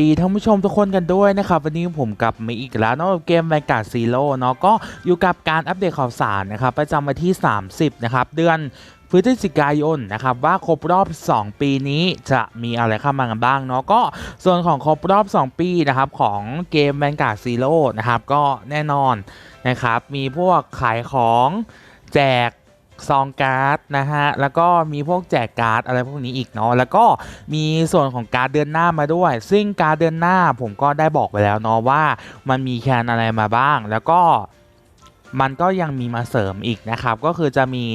ดีท่านผู้ชมทุกคนกันด้วยนะครับวันนี้ผมกลับมาอีกแล้วนอะเกมแวนการ์ดซีโร่เนาะก็อยู่กับการอัปเดตข่าวสารนะครับประจำวันที่ 30 นะครับเดือนพฤศจิกายนนะครับว่าครบรอบ 2 ปีนี้จะมีอะไรเข้ามากันบ้างเนาะก็ส่วนของครบรอบ 2 ปีนะครับของเกมแวนการ์ดซีโร่นะครับก็แน่นอนนะครับมีพวกขายของแจก ซองการ์ดนะฮะ แล้วก็มีพวกแจกการ์ดอะไรพวกนี้อีกเนาะ แล้วก็มีส่วนของการ์ดเดือนหน้ามาด้วย ซึ่งการ์ดเดือนหน้าผมก็ได้บอกไปแล้วเนาะว่ามันมีแคนอะไรมาบ้าง แล้วก็มันก็ยังมีมาเสริมอีกนะครับ ก็คือจะมี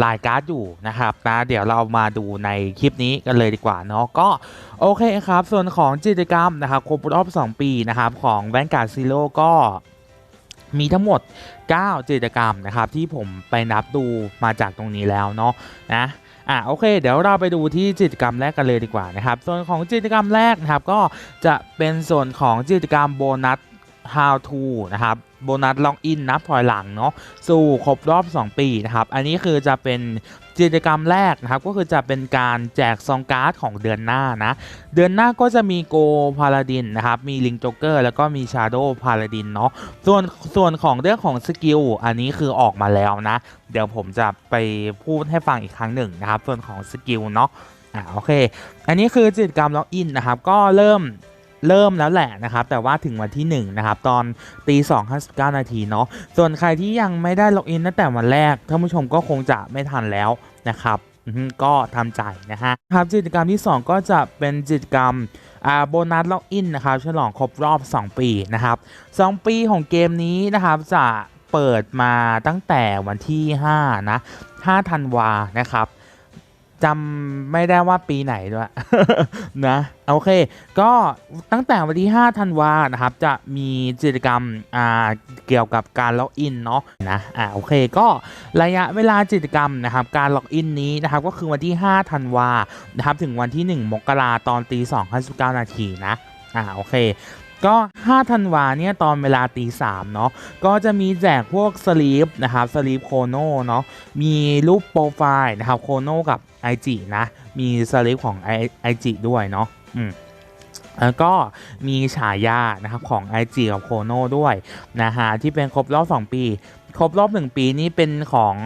หลายการ์ดอยู่นะครับนะเดี๋ยวเรามาดูในคลิปนี้กันเลยดีกว่าเนาะก็โอเคครับ ส่วนของกิจกรรมนะครับครบรอบ 2 ปีนะครับของแวนการ์ดซีโร่ก็ มีทั้งหมด9กิจกรรมนะครับที่ผมไปนับดูมาจากตรงนี้แล้วเนาะนะอะโอเค เดี๋ยวเราไปดูที่จิตกรรมแรกกันเลยดีกว่านะครับส่วนของจิตกรรมแรกนะครับก็จะเป็นส่วนของจิตกรรมโบนัส how to นะครับโบนัสล็อกอินนับถอยหลังเนาะสู่ครบรอบ 2 ปีนะครับ อันนี้คือจะเป็น กิจกรรมแรกนะครับก็คือจะเป็นการแจกซองการ์ดของเดือนหน้านะ เดือนหน้าก็จะมีโกพาลาดินนะครับ มีลิงโจเกอร์แล้วก็มีชาโดพาลาดินเนาะส่วนส่วนของเรื่องของสกิลอันนี้คือออกมาแล้วนะ เดี๋ยวผมจะไปพูดให้ฟังอีกครั้งหนึ่งนะครับ ส่วนของสกิลเนาะอ่าโอเค อันนี้คือกิจกรรมล็อกอินนะครับ ก็เริ่ม เริ่มแล้วแหละนะครับ แต่ว่าถึงวันที่ 1 นะครับ ตอนตีสองห้าสิบเก้านาทีเนาะส่วนใครที่ยังไม่ได้ล็อกอินตั้งแต่วันแรกท่านผู้ชมก็คงจะไม่ทันแล้วนะครับก็ทำใจนะฮะครับกิจกรรมที่ 2 ก็จะเป็นกิจกรรมอ่าโบนัสล็อกอินนะครับฉลองครบรอบ 2 ปีนะครับ 2 ปีของเกมนี้นะครับจะเปิดมาตั้งแต่วันที่5นะ5ธันวานะครับ จำไม่ได้ว่าปีไหนด้วยนะโอเค ก็ตั้งแต่วันที่ 5 ธันวานะครับ จะมีกิจกรรมอ่าเกี่ยวกับการล็อกอินเนาะนะอ่าโอเคก็ระยะเวลากิจกรรมนะครับ การล็อกอินนี้นะครับก็คือวันที่ 5 ธันวานะครับถึงวันที่ 1 มกราตอนตี2 59นาทีนะอ่าโอเคก็ 5 ธันวาเนี่ยตอนเวลาตี3เนาะ ก็จะมีแจกพวกสลีปนะครับสลีปโคโนเนาะ มีรูปโปรไฟล์นะครับโคโนกับ IG นะ มีสลีปของ IG ด้วยเนาะอืมแล้วก็มีฉายานะครับของ IG กับโคโน่ด้วยนะฮะที่เป็นครบรอบ 2 ปี ครบรอบ 1 ปีนี้เป็นของ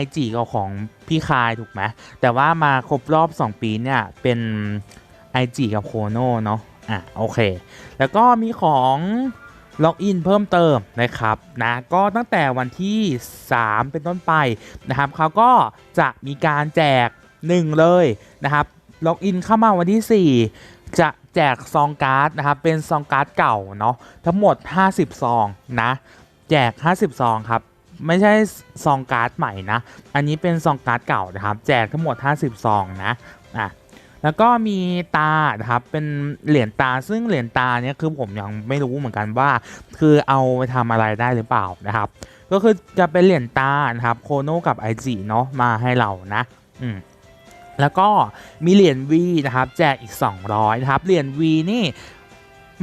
IG กับของพี่คายถูกไหมแต่ว่ามาครบรอบ 2 ปีเนี่ยเป็น IG กับโคโน่เนาะอะโอเค แล้วก็มีของ ล็อกอินเพิ่มเติมนะครับนะก็ตั้งแต่วันที่ 3 เป็นต้นไปนะครับเขาก็จะมีการแจก 1 เลยนะครับล็อกอินเข้ามาวันที่ 4 จะแจกซองการ์ดนะครับเป็นซองการ์ดเก่าเนาะทั้งหมด 50 ซองนะแจก 50 ซองครับไม่ใช่ซองการ์ดใหม่นะ อันนี้เป็นซองการ์ดเก่านะครับ แจกทั้งหมด 50 ซองนะ อะ แล้วก็มีตาครับเป็นเหรียญตาซึ่งเหรียญตาเนี่ยคือผมยังไม่รู้เหมือนกันว่า คือเอาไปทำอะไรได้หรือเปล่านะครับ ก็คือจะเป็นเหรียญตานะครับโคโนกับไอจีเนาะมาให้เรานะอืมแล้วก็มีเหรียญ V นะครับแจกอีก 200นะครับเหรียญ V นี่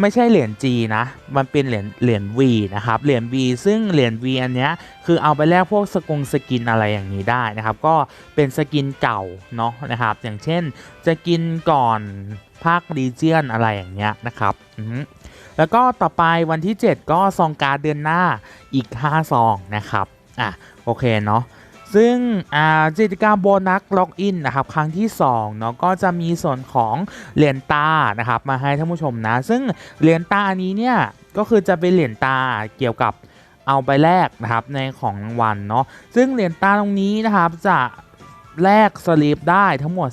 ไม่ใช่เหรียญ G นะ มันเป็นเหรียญเหรียญ V นะครับ เหรียญ V ซึ่งเหรียญ V อันเนี้ยคือเอาไปแลกพวกสกงสกินอะไรอย่างนี้ได้นะครับ ก็เป็นสกินเก่าเนาะนะครับ อย่างเช่นจะกินก่อนภาครีเจียนอะไรอย่างเงี้ยนะครับแล้วก็ต่อไปวันที่ 7 ก็ซองการเดือนหน้าอีก5ซองนะครับ อะโอเคเนาะ ซึ่งกิจกรรมโบนัสล็อกอินนะครับครั้งที่2เนาะก็จะมีส่วนของเหรียญตานะครับมาให้ท่านผู้ชมนะ ซึ่งเหรียญตาอันนี้เนี่ยก็คือจะเป็นเหรียญตาเกี่ยวกับเอาไปแลกนะครับในของรางวัลเนาะซึ่งเหรียญตาตรงนี้นะครับจะแลกสลีปได้ทั้งหมด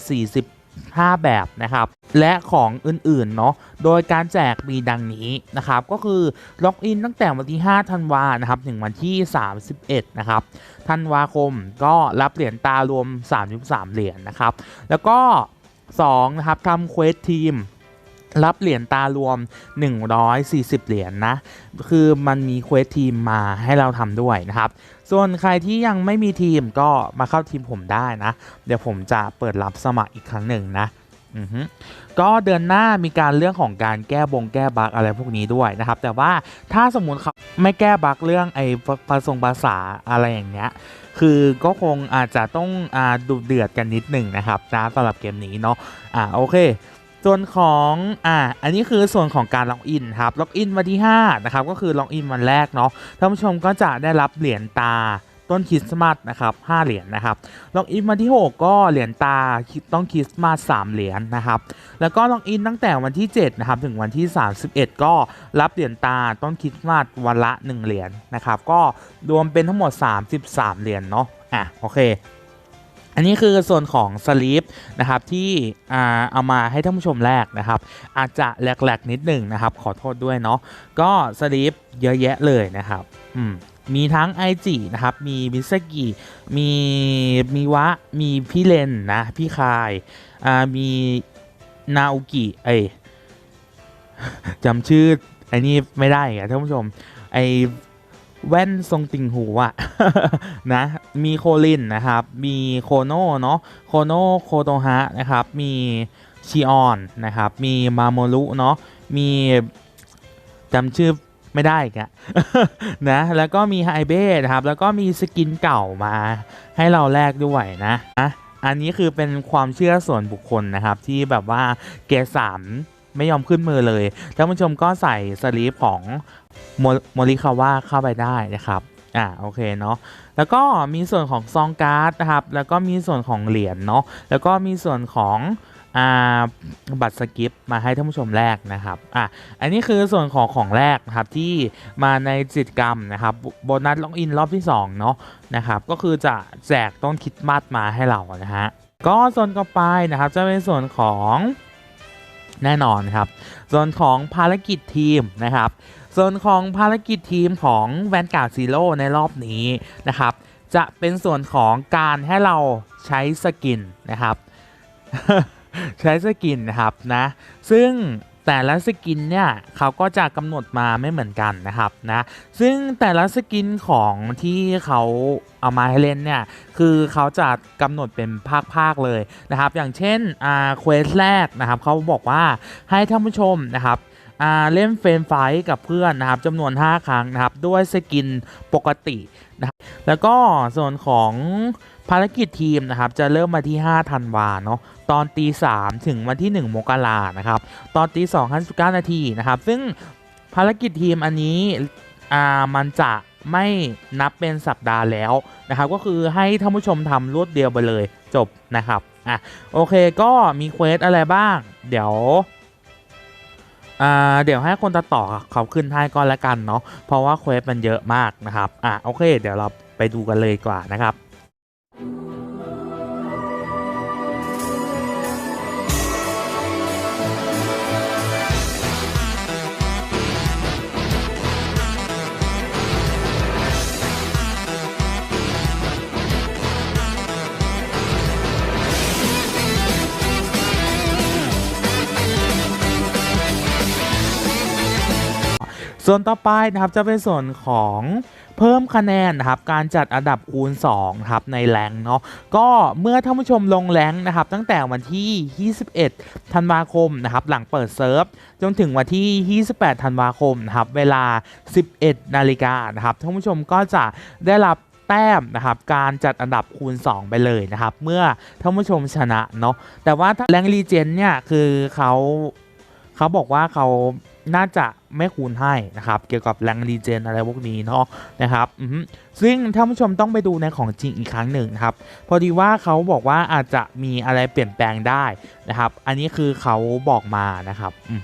5 แบบนะครับและของอื่นๆเนาะโดยการแจกมีดังนี้นะครับก็คือล็อกอินตั้งแต่วันที่ 5 ธันวานะครับถึงวันที่ 31 นะครับธันวาคมก็รับเหรียญตารวม 33 เหรียญนะครับแล้วก็2นะครับทำเควสทีม รับเหรียญตารวม 140 เหรียญนะ คือมันมีเควสทีมมาให้เราทำด้วยนะครับ ส่วนใครที่ยังไม่มีทีมก็มาเข้าทีมผมได้นะ เดี๋ยวผมจะเปิดรับสมัครอีกครั้งหนึ่งนะอือฮึก็เดือนหน้ามีการเรื่องของการแก้บงแก้บั๊กอะไรพวกนี้ด้วยนะครับ แต่ว่าถ้าสมมุติเขาไม่แก้บั๊กเรื่องไอ้ภาษงภาษาอะไรอย่างเงี้ย คือก็คงอาจจะต้องอาดุเดือดกันนิดหนึ่งนะครับนะสำหรับเกมนี้เนาะอ่าโอเค ส่วนของอ่าอันนี้คือส่วนของการล็อกอินครับล็อกอินวันที่5นะครับก็คือล็อกอินวันแรกเนาะท่านผู้ชมก็จะได้รับเหรียญตาต้นคริสต์มาสนะครับ5เหรียญนะครับล็อกอินวันที่ 6 ก็เหรียญตาต้องคริสต์มาส3เหรียญนะครับ แล้วก็ล็อกอินตั้งแต่วันที่7นะครับถึงวันที่ 31 ก็รับเหรียญตาต้นคริสต์มาสวันละ 1 เหรียญนะครับ ก็รวมเป็นทั้งหมด 33 เหรียญเนาะอะโอเค อันนี้คือส่วนของสลีปนะครับที่เอามาให้ท่านผู้ชมแรกนะครับ อาจจะแหลกๆนิดหนึ่งนะครับ ขอโทษด้วยเนาะก็สลีปเยอะแยะเลยนะครับอืมมีทั้งไอจินะครับ มีมิสกิมีมีวะ มีพี่เลนนะ พี่คาย อ่า มีนาอุกิเอ้จำชื่อไอ้นี่ไม่ได้อะท่านผู้ชม ไอ แว่นทรงติ่งหูอะนะมีโคลินนะครับ มีโคโน่เนาะโคโน่โคโตฮะนะครับ มีชิออนนะครับ มีมาโมรุเนาะมีจำชื่อไม่ได้อีกอะนะแล้วก็มีไฮเบ้นะครับ แล้วก็มีสกินเก่ามาให้เราแลกด้วยนะอันนี้คือเป็นความเชื่อส่วนบุคคลนะครับ ที่แบบว่าเกสาม ไม่ยอมขึ้นมือเลยท่านผู้ชมก็ใส่สลีปของโมโมริคาว่าเข้าไปได้นะครับอ่าโอเคเนาะแล้วก็มีส่วนของซองการ์ดนะครับ แล้วก็มีส่วนของเหรียญเนาะแล้วก็มีส่วนของบัตรสกิปมาให้ท่านผู้ชมแรกนะครับอะอันนี้คือส่วนของของแรกนะครับที่มาในกิจกรรมนะครับโบนัสล็อกอินรอบที่2เนาะนะครับก็คือจะแจกต้นคิดมัดมาให้เรานะฮะก็ส่วนต่อไปนะครับจะเป็นส่วนของ แน่นอนครับ ส่วนของภารกิจทีมนะครับ ส่วนของภารกิจทีมของแวนการ์ดซีโร่ในรอบนี้นะครับ จะเป็นส่วนของการให้เราใช้สกินนะครับ ใช้สกินนะครับนะ ซึ่ง แต่ละสกินเนี่ยเขาก็จะกำหนดมาไม่เหมือนกันนะครับนะซึ่งแต่ละสกินของที่เขาเอามาให้เล่นเนี่ยคือเขาจะกำหนดเป็นภาคๆเลยนะครับ อย่างเช่นอ่าเควสแรกนะครับเขาบอกว่าให้ท่านผู้ชมนะครับอ่าเล่นเฟรมไฟกับเพื่อนนะครับจำนวน 5 ครั้งนะครับ ด้วยสกินปกตินะครับแล้วก็ส่วนของ ภารกิจทีมนะครับจะเริ่มมาที่ 5 ธันวาเนาะตอนตี 3 ถึงวันที่ 1 มกรานะครับตอนตี2 5 9นาทีนะครับซึ่งภารกิจทีมอันนี้อ่ามันจะไม่นับเป็นสัปดาห์แล้วนะครับก็คือให้ท่านผู้ชมทำรวดเดียวไปเลยจบนะครับอะโอเคก็มีเควสอะไรบ้าง เดี๋ยวอ่าเดี๋ยวให้คนตัดต่อเขาขึ้นให้ก่อนละกันเนาะเพราะว่าเควสมันเยอะมากนะครับอะโอเค เดี๋ยวเราไปดูกันเลยกว่านะครับ Thank you. ส่วนต่อไปนะครับจะเป็นส่วนของเพิ่มคะแนนนะครับการจัดอันดับคูณ2ครับในแรงเนาะก็เมื่อท่านผู้ชมลงแรงนะครับตั้งแต่วันที่ 21 ธันวาคมนะครับหลังเปิดเซิร์ฟจนถึงวันที่ 28 ธันวาคมนะครับเวลา 11 นาฬิกานะครับท่านผู้ชมก็จะได้รับแต้มนะครับการจัดอันดับคูณ 2 ไปเลยนะครับ เมื่อท่านผู้ชมชนะเนาะแต่ว่าแรงรีเจนเนี่ยคือเขาเขาบอกว่าเขา น่าจะไม่คูณให้นะครับ เกี่ยวกับแรงรีเจนอะไรพวกนี้เนาะนะครับซึ่งท่านผู้ชมต้องไปดูในของจริงอีกครั้งหนึ่งครับ พอดีว่าเขาบอกว่าอาจจะมีอะไรเปลี่ยนแปลงได้นะครับ อันนี้คือเขาบอกมานะครับอืม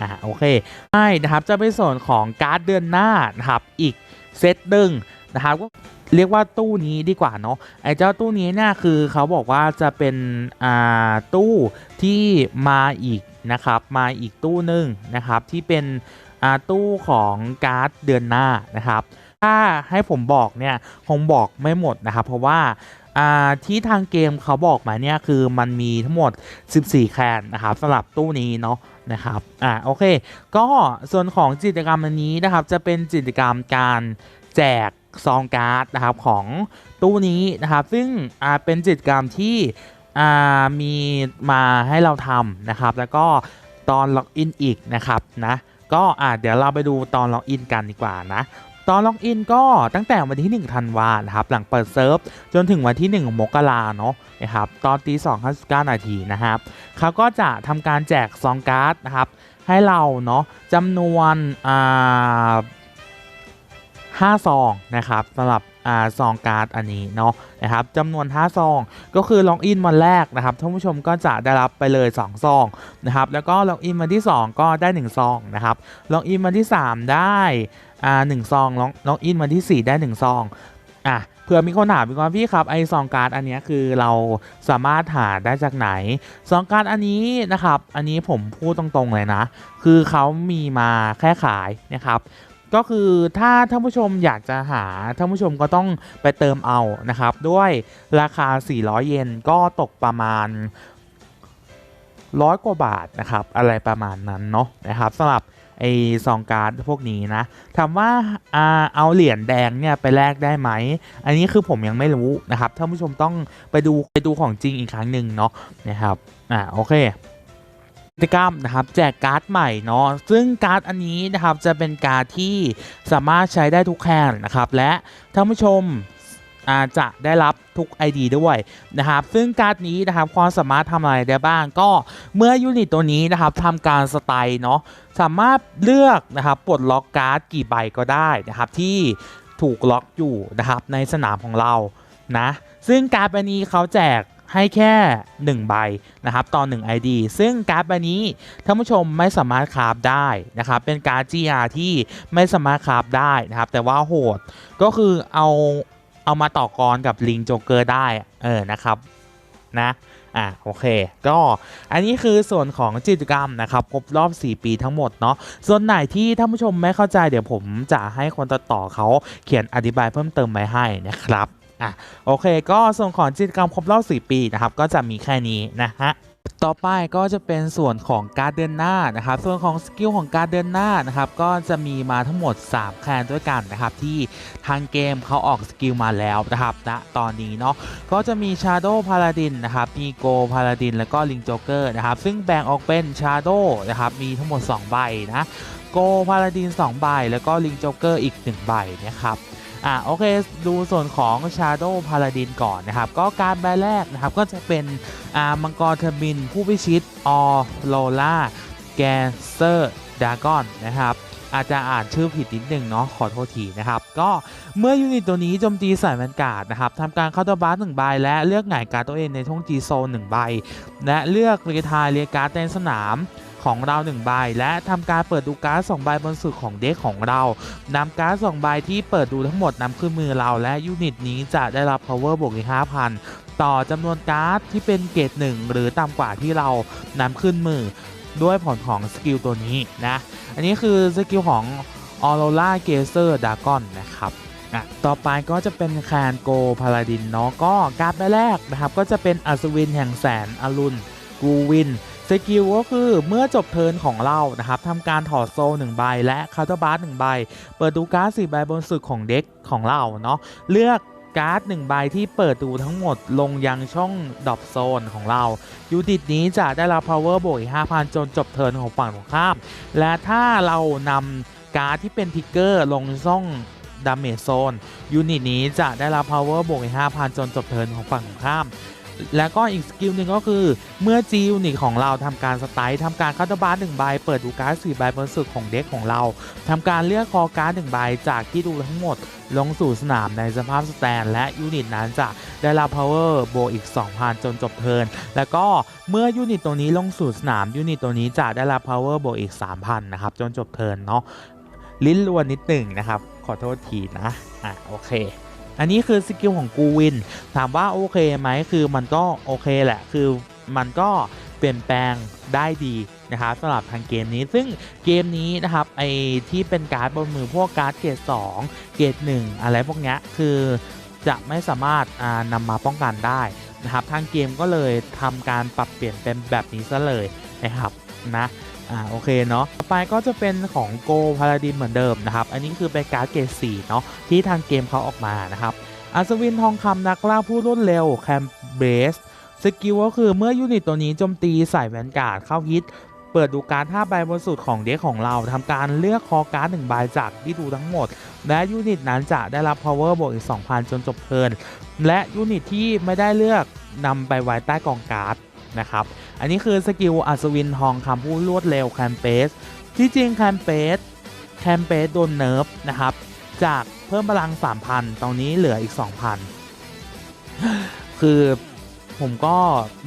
อ่าโอเคใช่นะครับจะเป็นส่วนของการ์ดเดือนหน้านะครับอีกเซตหนึ่ง นะครับก็เรียกว่าตู้นี้ดีกว่าเนาะไอ้เจ้าตู้นี้เนี่ยคือเขาบอกว่าจะเป็นอ่าตู้ที่มาอีกนะครับมาอีกตู้หนึ่งนะครับที่เป็นอ่าตู้ของการ์ดเดือนหน้านะครับ ถ้าให้ผมบอกเนี่ยคงบอกไม่หมดนะครับ เพราะว่าที่ทางเกมเขาบอกมาเนี่ยคือมันมีทั้งหมด 14 แคนนะครับสำหรับตู้นี้เนาะนะครับอ่าโอเค ก็ส่วนของกิจกรรมอันนี้นะครับจะเป็นกิจกรรมการแจก ซองการ์ดนะครับของตู้นี้นะครับ ซึ่งอ่าเป็นกิจกรรมที่อ่ามีมาให้เราทำนะครับ แล้วก็ตอนล็อกอินอีกนะครับนะก็อ่าเดี๋ยวเราไปดูตอนล็อกอินกันดีกว่านะตอนล็อกอินก็ตั้งแต่วันที่1ธันวานะครับ หลังเปิดเซิร์ฟ จนถึงวันที่ 1 มกราเนาะนะครับตอนตี2 5 9นาทีนะครับเขาก็จะทำการแจกซองการ์ดนะครับ ให้เราเนาะจำนวนอ่า ห้าซองนะครับสำหรับอ่าซองการ์ดอันนี้เนาะนะครับจำนวน 5 ซอง ก็คือล็อกอินวันแรกนะครับท่านผู้ชมก็จะได้รับไปเลย 2 ซองนะครับแล้วก็ล็อกอินวันที่ 2 ก็ได้ 1 ซองนะครับล็อกอินวันที่ 3 ได้อ่าหซองล็อกล็อกอินวันที่ 4 ได้ 1 ซองอะเผื่อมีคนถามอีกว่าพี่ครับไอซองการ์ดอันนี้คือเราสามารถหาได้จากไหนซองการ์ดอันนี้นะครับ อันนี้ผมพูดตรงๆเลยนะ คือเขามีมาแค่ขายนะครับ ก็คือถ้าท่านผู้ชมอยากจะหาท่านผู้ชมก็ต้องไปเติมเอานะครับ ด้วยราคา 400 เยนก็ตกประมาณร้อยกว่าบาทนะครับ อะไรประมาณนั้นเนาะนะครับสำหรับไอซองการ์ดพวกนี้นะถามว่าอ่าเอาเหรียญแดงเนี่ยไปแลกได้ไหม อันนี้คือผมยังไม่รู้นะครับท่านผู้ชมต้องไปดูไปดูของจริงอีกครั้งหนึ่งเนาะนะครับอ่าโอเค กิจกรรมนะครับแจกการ์ดใหม่เนาะซึ่งการ์ดอันนี้นะครับจะเป็นการ์ดที่สามารถใช้ได้ทุกแคนนะครับและท่านผู้ชมอาจะได้รับทุก ID ด้วยนะครับซึ่งการ์ดนี้นะครับความสามารถทำอะไรได้บ้างก็เมื่อยูนิตตัวนี้นะครับทำการสไตล์เนาะสามารถเลือกนะครับปลดล็อกการ์ดกี่ใบก็ได้นะครับที่ถูกล็อกอยู่นะครับในสนามของเรานะซึ่งการ์ดใบนี้เขาแจก ให้แค่ 1 ใบนะครับต่อ1 ID ซึ่งการ์ดใบนี้ท่านผู้ชมไม่สามารถคราฟได้นะครับเป็นการ์ด GR ที่ไม่สามารถคราฟได้นะครับแต่ว่าโหดก็คือเอาเอามาต่อกรกับลิงโจเกอร์ได้เออนะครับนะอะโอเค ก็อันนี้คือส่วนของกิจกรรมนะครับครบรอบ 4 ปีทั้งหมดเนาะส่วนไหนที่ท่านผู้ชมไม่เข้าใจเดี๋ยวผมจะให้คนตัดต่อเขาเขียนอธิบายเพิ่มเติมไว้ให้นะครับ อะโอเค ก็ส่วนของกิจกรรมครบรอบ 4 ปีนะครับ ก็จะมีแค่นี้นะฮะต่อไปก็จะเป็นส่วนของการเดินหน้านะครับ ส่วนของสกิลของการเดินหน้านะครับ ก็จะมีมาทั้งหมด 3 แคนด้วยกันนะครับ ที่ทางเกมเขาออกสกิลมาแล้วนะครับณตอนนี้เนาะก็จะมี Shadow Paladin นะครับมี Go Paladin แล้วก็ Link Joker นะครับ ซึ่งแบ่งออกเป็น Shadow นะครับ มีทั้งหมด 2 ใบนะ Go Paladin 2 ใบ แล้วก็ Link Joker อีก 1 ใบนะครับ อะโอเคดูส่วนของ Shadow Paladin ก่อนนะครับ ก็การใบแรกนะครับ ก็จะเป็นอ่ามังกรเทอร์มิน ผู้พิชิตออโลล่าแกเซอร์ดากอนนะครับอาจจะอ่านชื่อผิดนิดนึงเนาะขอโทษทีนะครับ ก็เมื่อยูนิตตัวนี้โจมตีใส่แวนการ์ดนะครับทำการเข้าตัวบาร์หนึ่งใบและเลือกหงายการ์ดตัวเองในช่องจีโซนหนึ่งใบ และเลือกเรียทายเรียการ์ดในสนาม ของเรา1ใบและทำการเปิดดูการ์ด2ใบบนสุดของเด็กของเรานำการ์ด2ใบที่เปิดดูทั้งหมดนำขึ้นมือเราและยูนิตนี้จะได้รับ power บวกอีก5,000 ต่อจำนวนการ์ดที่เป็นเกรด1หรือต่ำกว่าที่เรานำขึ้นมือด้วยผลของสกิลตัวนี้นะ อันนี้คือสกิลของ Aurora Gazer Dragon นนะครับอะต่อไปก็จะเป็นแคนโกพาลาดินเนาะก็การ์ดแรกนะครับ ก็จะเป็นอัศวินแห่งแสนอรุณกูวิน สกิลก็คือเมื่อจบเทิร์นของเรานะครับทำการถอดโซ่หนึ่งใบและคาร์ตบาร์หนึ่งใบ เปิดดูการ์ดสี่ใบบนสุดของเด็กของเราเนาะเลือกการ์ดหนึ่งใบที่เปิดดูทั้งหมดลงยังช่องดอปโซนของเรายูนิตนี้จะได้รับ power บวกอีก5,000 จนจบเทิร์นของฝั่งตรงข้าม และถ้าเรานำการ์ดที่เป็นทิกเกอร์ลงช่องดาเมจโซนยูนิตนี้จะได้รับ power บวกอีก5,000 จนจบเทิร์นของฝั่งตรงข้าม แล้วก็อีกสกิลหนึ่งก็คือ เมื่อจียูนิตของเราทำการสไตล์ทำการคัตเตอร์บาร์หนึ่งใบเปิดดูการ์ดสี่ใบบนสุดของเด็กของเราทำการเลือกคอการ์ดหนึ่งใบจากที่ดูทั้งหมดลงสู่สนามในสภาพสแตนและยูนิตนั้นจะได้รับ power โบอีก 2,000 จนจบเทิร์นแล้วก็เมื่อยูนิตตัวนี้ลงสู่สนามยูนิตตัวนี้จะได้รับ power โบอีก 3,000 นะครับ จนจบเทิร์นเนาะลิ้นลวนนิดหนึ่งนะครับ ขอโทษทีนะ อะ โอเค อันนี้คือสกิลของกูวิน ถามว่าโอเคไหมคือมันก็โอเคแหละ คือมันก็เปลี่ยนแปลงได้ดีนะครับสำหรับทางเกมนี้ซึ่งเกมนี้นะครับไอที่เป็นการ์ดบนมือพวกการ์ดเกรด2เกรด1 อะไรพวกนี้คือจะไม่สามารถนำมาป้องกันได้นะครับทางเกมก็เลยทำการปรับเปลี่ยนเป็นแบบนี้ซะเลยนะครับนะ อ่าโอเคเนาะต่อไปก็จะเป็นของโกพาราดินเหมือนเดิมนะครับ อันนี้คือเป็นการ์ดเกรด4เนาะที่ทางเกมเขาออกมานะครับอัศวินทองคำนักล่าผู้รวดเร็วแคมเบสสกิลก็คือเมื่อยูนิตตัวนี้โจมตีใส่แวนการ์ดเข้าฮิต เปิดดูการ์ด5ใบบนสุดของเด็กของเราทำการเลือกคอการ์ด1ใบจากที่ดูทั้งหมด และยูนิตนั้นจะได้รับ power บวกอีก 2,000 จนจบเทิน และยูนิตที่ไม่ได้เลือกนำไปไว้ใต้กองการ์ดนะครับ อันนี้คือสกิลอัศวินทองคำพูดรวดเร็วแคมเปสที่จริงแคมเปสแคมเปสโดนเนิร์ฟนะครับ จากเพิ่มพลัง 3,000 ตอนนี้เหลืออีก 2,000 คือผมก็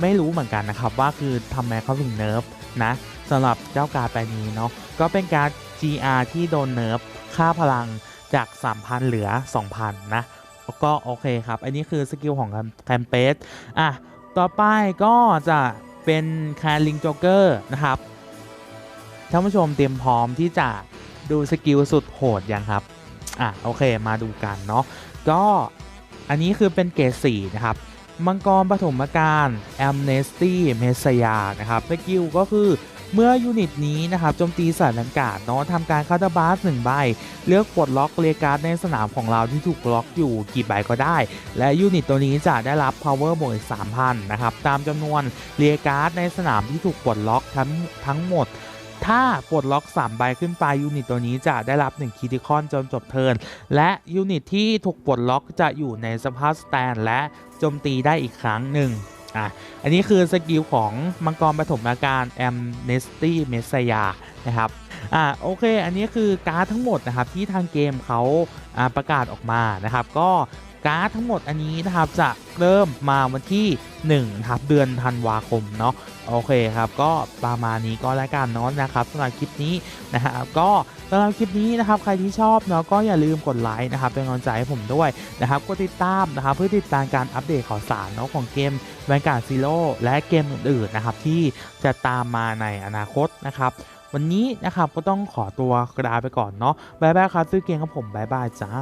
ไม่รู้เหมือนกันนะครับ ว่าคือทำไมเขาถึงเนิร์ฟนะสำหรับเจ้าการ์ดใบนี้เนาะก็เป็นการ์ด GR ที่โดนเนิร์ฟค่าพลังจาก 3,000 เหลือ 2,000 นะก็โอเคครับ อันนี้คือสกิลของแคมเปสอะต่อไปก็จะ เป็นคาลิงจอกเกอร์นะครับท่านผู้ชมเตรียมพร้อมที่จะดูสกิลสุดโหดยังครับอะโอเคมาดูกันเนาะก็อันนี้คือเป็นเกรดสีนะครับมังกรปฐมกาลแอมเนสตี้เมสยานะครับสกิลก็คือ เมื่อยูนิตนี้นะครับโจมตีสถานการณ์เนาะทำการคาตาบาสหนึ่งใบ เลือกปลดล็อกเรียการ์ดในสนามของเราที่ถูกล็อกอยู่กี่ใบก็ได้ และยูนิตตัวนี้จะได้รับ power บวกอีก3,000นะครับตามจำนวนเรียการ์ดในสนามที่ถูกปลดล็อกทั้งทั้งหมดถ้าปลดล็อก 3 ใบขึ้นไปยูนิตตัวนี้จะได้รับ 1คิติคอนจนจบเทิร์นและยูนิตที่ถูกปลดล็อกจะอยู่ในสภาพสแตนและโจมตีได้อีกครั้งหนึ่ง อะอันนี้คือสกิลของมังกรปฐมอาการแอมเนสตี้เมสยานะครับอ่าโอเค อันนี้คือการ์ดทั้งหมดนะครับที่ทางเกมเขาอ่าประกาศออกมานะครับ ก็ การ์ดทั้งหมดอันนี้นะครับจะเริ่มมาวันที่1นะครับเดือนธันวาคมเนาะโอเคครับ ก็ประมาณนี้ก็แล้วกันเนาะนะครับสำหรับคลิปนี้นะครับก็สำหรับคลิปนี้นะครับใครที่ชอบเนาะก็อย่าลืมกดไลค์นะครับเป็นกำลังใจให้ผมด้วยนะครับกดติดตามนะครับเพื่อติดตามการอัปเดตข่าวสารเนาะของเกมแวนการ์ดซีโร่และเกมอื่นๆนะครับที่จะตามมาในอนาคตนะครับวันนี้นะครับก็ต้องขอตัวกราไปก่อนเนาะบายบายครับซื้อเกมกับผมบายบายจ้า